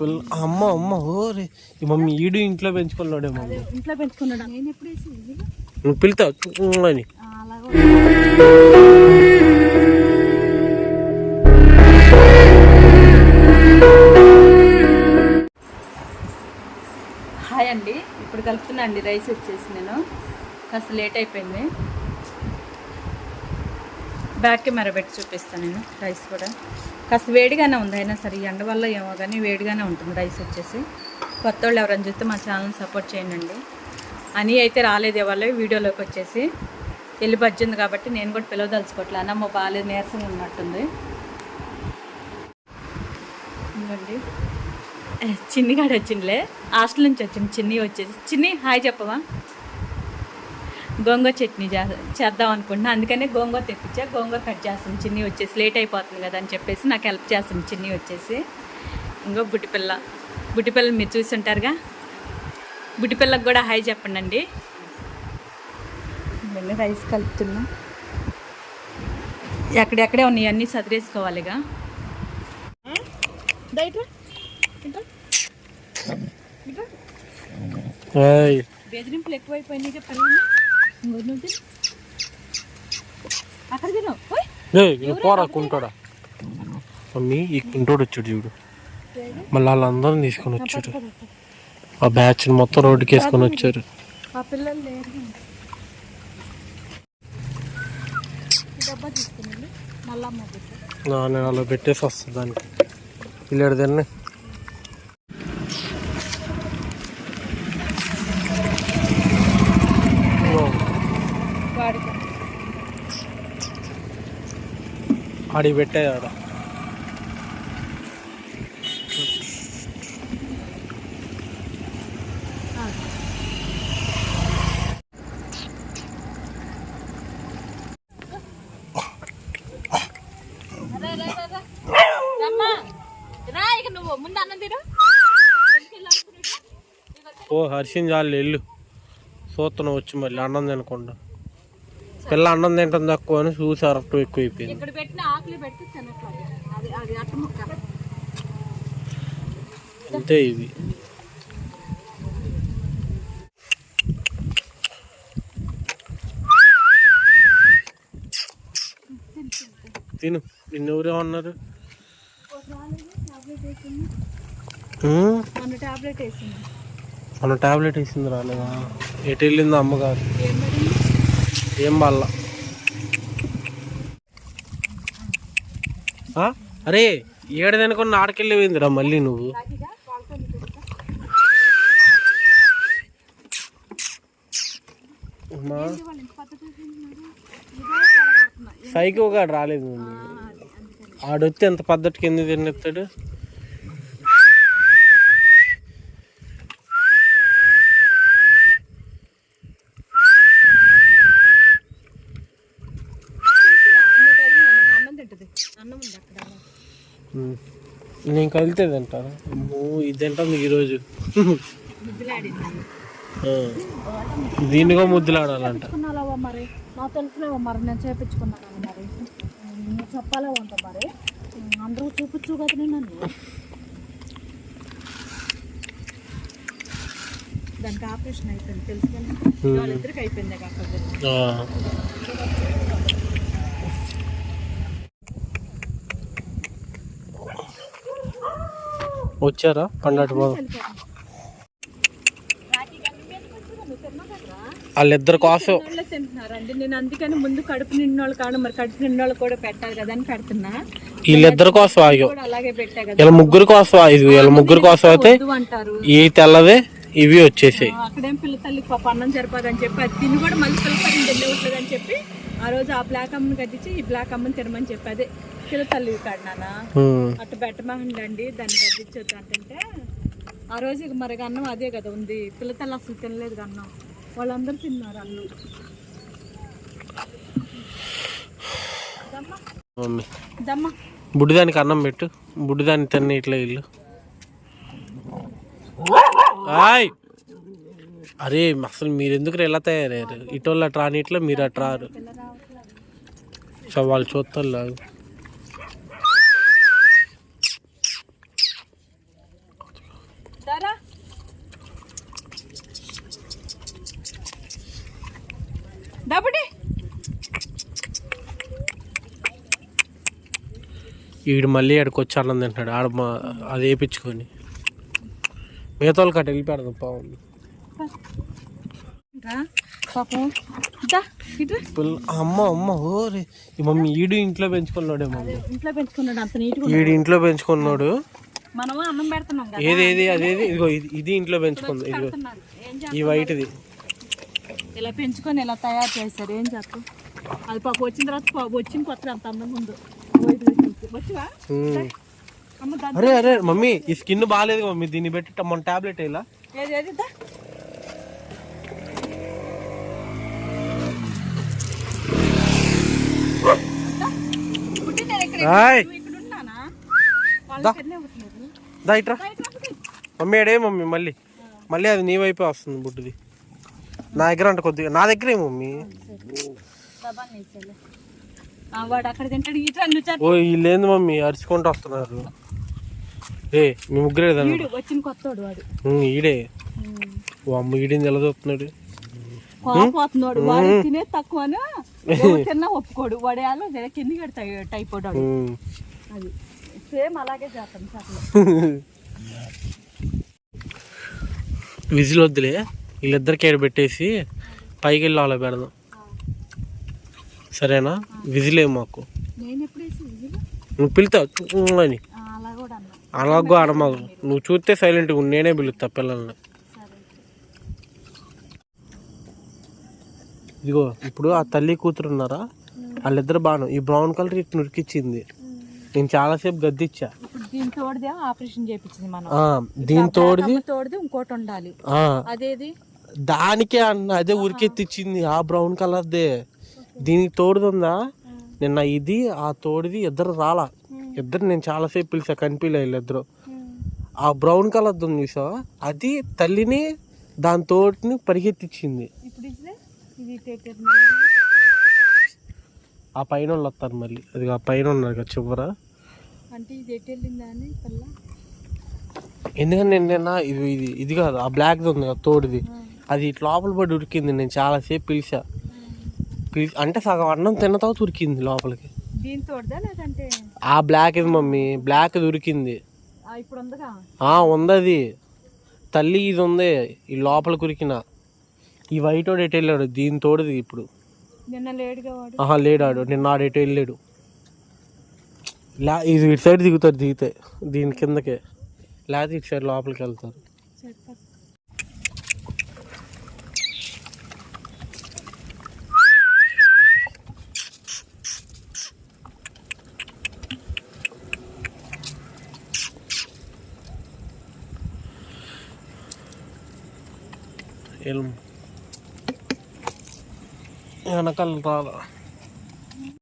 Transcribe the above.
పిల్ల అమ్మ అమ్మ ఓరే. ఈ మమ్మీ ఈడు ఇంట్లో పెంచుకున్నాడే మమ్మీ. ఇంట్లో పెంచుకున్నాడు? నేను ఎప్పుడు వేసి నువ్వు పిలుతావు అని. హాయ్ అండి. ఇప్పుడు కలుపుతున్నా అండి. రైస్ వచ్చేసి నేను. కాస్త లేట్ అయిపోయింది. బ్యాక్ కెమెరా పెట్టి చూపిస్తాను నేను రైస్ కూడా. కాస్త వేడిగానే ఉంది. అయినా సరే ఎండ వల్ల ఏమో కానీ వేడిగానే ఉంటుంది రైస్ వచ్చేసి. కొత్త వాళ్ళు ఎవరైనా చూస్తే మా ఛానల్ సపోర్ట్ చేయండి అని అయితే రాలేదు ఇవాళ వీడియోలోకి వచ్చేసి వెళ్ళి బజ్జింది కాబట్టి నేను కూడా పిలవదలుచుకోవట్లే. అన్నమ్మ బాగాలేదు నీరసంగా ఉన్నట్టుంది. ఇంకండి చిన్నిగాడు వచ్చిందిలే. హాస్టల్ నుంచి వచ్చింది. చిన్ని వచ్చేసి. చిన్ని హాయ్ చెప్పవా? గోంగూర చట్నీ చే- చేద్దాం అనుకుంటున్నా. అందుకనే గోంగూర తెప్పించా. గోంగూర కట్ చేస్తాను చిన్ని వచ్చేసి లేట్ అయిపోతుంది కదా అని చెప్పేసి నాకు హెల్ప్ చేస్తుంది చిన్ని వచ్చేసి. ఇంకో బుట్టిపిల్ల బుట్టిపిల్ల మీరు చూసుంటారుగా బుట్టిపిల్లకు కూడా హాయ్ చెప్పండి అండి రైస్ కలుపుతున్నా. ఎక్కడెక్కడే ఉన్నాయి? అన్నీ సదిరేసుకోవాలిగా. బెదిరింపులు ఎక్కువైపోయినాయి పిల్లలు. ఇంకొంచెం తిను. అక్కడ తిను. ఓయ్ ఏయ్, నువ్వు పోరా కుంటాడా మమ్మీ ఈ కుంటోడు వచ్చాడు చూడు. మళ్ళీ వాళ్ళందరం తీసుకొని వచ్చారు ఆ బ్యాచ్ మొత్తం రోడ్డుకి వేసుకొని వచ్చారు. నేను అలా పెట్టేసి వస్తుంది దానికి. పిల్లడు తిన్న పెట్టే ఆడ. అన్నం తిరు ఓ హర్షిని చాలు వెళ్ళు. సూత్తనం వచ్చి మళ్ళీ అన్నం తినకుండా. పిల్ల అన్నం తింటాం తక్కువ అని చూసి అరటం ఎక్కువైపోయింది ఇక్కడ పెట్టిన ఆకులు పెట్టి తినట్లేదు. అది అది అట్ట ముక్క. అంతే ఇవి తిను. టాబ్లెట్ వేసింది. మన టాబ్లెట్ వేసింది రాలేదా? ఎటు వెళ్ళింది అమ్మగారు? ఏం బల్ల అరే ఏడదనుకున్న తినకుండా ఆడకెళ్ళిపోయిందిరా మళ్ళీ నువ్వు. అమ్మా. ఒక రాలేదు. మమ్మీ ఎంత పద్ధతికి ఎందుకు తిన్నెత్తాడు అన్నం తింటది అన్నం ఉంది అక్కడ ఉమ్. నేను కలితే తింటాను. అమ్మో ఇది తింటాను ఈరోజు కూడా ముద్దులాడాలంట. మరి? నాకు తెలుసులేవా మరి? నేను చేపించుకున్నాను మరి? నువ్వు చెప్పాలా వంట మరి? అందరూ చూపించు కదా నేను నన్ను. దానికి ఆపరేషన్ అయిపోయింది. తెలుసు కానీ వాళ్ళిద్దరికి అయిపోయింది కాకపోతే వచ్చారా? పండటి బాబు వాళ్ళిద్దరి కోసం. వాళ్ళే నేను అందుకని ముందు కడుపు నిన్నోళ్ళు కాదు మరి కడుపు నిన్నోళ్ళు కూడా పెట్టాలి కదా అని పెడుతున్నా వీళ్ళిద్దరి కోసం ఆగాం. కూడా అలాగే పెట్టా కదా వీళ్ళ ముగ్గురు కోసం ఇది వీళ్ళ ముగ్గురు కోసం అయితే అంటారు ఈ తెల్లవి ఇవి వచ్చేసాయి. ఆ, అక్కడేం పిల్ల తల్లి పాప అన్నం సరిపోదని చెప్పి అది తిని కూడా మళ్ళీ పిల్లపడి వెళ్ళవట్లేదు అని చెప్పి ఆ రోజు ఆ బ్లాక్ అమ్మని కట్టించి ఈ బ్లాక్ అమ్మని తినమని చెప్పి అదే పిల్ల తల్లి కాడినానా ఉమ్. అటు పెట్టమండి దాన్ని కట్టించొద్దు అంటుంటే ఆ రోజు మరి అన్నం అదే కదా ఉంది. పిల్ల తల్లి అసలు తినలేదు అన్నం. వాళ్ళందరూ తిన్నారు అన్నం. మమ్మీ. దమ్మ. బుడ్డిదానికి అన్నం పెట్టు. బుడ్డిదాన్ని తిన్న ఇట్లా ఇల్లు. ఆయ్! అరే అసలు మీరు ఎందుకు ఎలా తయారయ్యారు? ఇటోళ్ళు అటు రాని ఇట్లా మీరు అటు రారు. పిల్ల రావట్లేదు. సో వాళ్ళు చూస్తారు దారా డబ్బుడి ఈడు మళ్ళీ ఆడికి వచ్చి అన్నం తింటాడు ఆడ అది వేయించుకొని. మిగతా వాళ్ళకి అటు వెళ్ళిపోయాడు పాపం. అమ్మ అమ్మ ఓరే. ఈ మమ్మీ ఈడు ఇంట్లో పెంచుకున్నాడే మమ్మీ ఇంట్లో పెంచుకున్నాడు అంత ఈడు ఇంట్లో పెంచుకున్నాడు. మనము అన్నం పెడుతున్నాం కదా ఏది ఏది అదేది? ఇదిగో ఇది ఇది ఇంట్లో పెంచుకుంది ఇదిగో. ఈ వైట్ది. ఇలా పెంచుకొని ఇలా తయారు చేస్తారు. ఏం చేస్తాం అది పాప వచ్చిన తర్వాత పాప వచ్చిన కొత్త అంత అందంగా ఉందో వచ్చివా? అరే అరే మమ్మీ ఈ స్కిన్ బాగాలేదు మమ్మీ దీన్ని పెట్టి మన టాబ్లెట్ ఇలా ఏది ఏది దా దా. పుట్టి నేను ఇక్కడ రాయ్ నువ్వు ఇక్కడ ఉన్నానా వాళ్ళకి ఎన్నే పుట్టినది దా ఇట్రా. దా ఇట్రా పుట్టి. మమ్మీ అడే మమ్మీ? మళ్ళీ. మళ్ళీ అది నీ వైపే వస్తుంది బుడ్డిది. నా దగ్గర అంటే కొద్దిగా నా దగ్గరే మమ్మీ. ఓ వీళ్ళేంది మమ్మీ? అరుచుకుంటూ వస్తున్నారు. ఏ మీ ముగ్గురే ఈడే ఓ అమ్మ ఈడేంది ఎలా చూస్తున్నాడు? వాడు తినే తక్కువను? ఎవరు తిన్నా ఒప్పుకోడు. వాడు ఏమో కింద కడతాయి టైపోడ్ వాడు. ఉమ్. అది. సేమ్ అలాగే విజిల్ వద్దులే వీళ్ళిద్దరికి ఏడు పెట్టేసి పైకి వెళ్ళి అలా పెడదాం. సరేనా? విజిలే మాకు? నువ్వు పిలుతావు. అని. అలాగో ఆడమాకు. నువ్వు చూస్తే సైలెంట్గా నేనే పిలుస్తా పిల్లల్ని. ఇదిగో ఇప్పుడు ఆ తల్లి కూతురు ఉన్నారా? వాళ్ళిద్దరు బాను ఈ బ్రౌన్ కలర్ ఇటు నురికిచ్చింది. నేను చాలాసేపు గద్దిచ్చా. ఇప్పుడు దీని తోడిదే ఆపరేషన్ చేయించింది మనం. ఆ, దీని తోడిది ఇంకోటి ఉండాలి. అదేది? దానికే అన్న అదే ఉరికెత్తిచ్చింది ఆ బ్రౌన్ కలర్దే. దీనికి తోడుతుందా నిన్న ఇది ఆ తోడిది ఇద్దరు రాలా. ఇద్దరు నేను చాలాసేపు పిలిచా కనిపించలే వీళ్ళిద్దరు. ఆ బ్రౌన్ కలర్ ఉంది చూసా అది తల్లిని దాని తోటిని పరిగెత్తిచ్చింది. ఆ పైన వాళ్ళు వస్తారు మళ్ళీ. అది ఆ పైన ఉన్నారు కదా చివర. అంటే ఇది ఎటు వెళ్ళిందా అని పిల్ల. ఎందుకంటే నేను నిన్న ఇది ఇది ఇది కాదు ఆ బ్లాక్ ఉంది కదా తోడిది. అది ఇటు లోపల పడి ఉరికింది నేను చాలాసేపు పిలిచా. పిలిచి అంటే సగం అన్నం తిన్న తర్వాత ఉరికింది లోపలికి. లేదంటే? ఆ బ్లాక్ ఇది మమ్మీ బ్లాక్ ఉరికింది. ఆ, ఇప్పుడు ఉందిగా? తల్లి ఇది ఉంది ఈ లోపల కురికిన ఈ వైట్ వాడు ఎటు వెళ్ళాడు? దీని తోడుది ఇప్పుడు. నిన్న లేడుగా వాడు. ఆహా లేడాడు. నిన్న ఆడు ఎటు వెళ్ళాడు? లా ఇది ఇటు సైడ్ దిగుతారు దిగితే. దీని కిందకే. లేకపోతే ఇటు సైడ్ లోపలికి వెళ్తారు. సరిపోతుంది వెనకాల రాలా.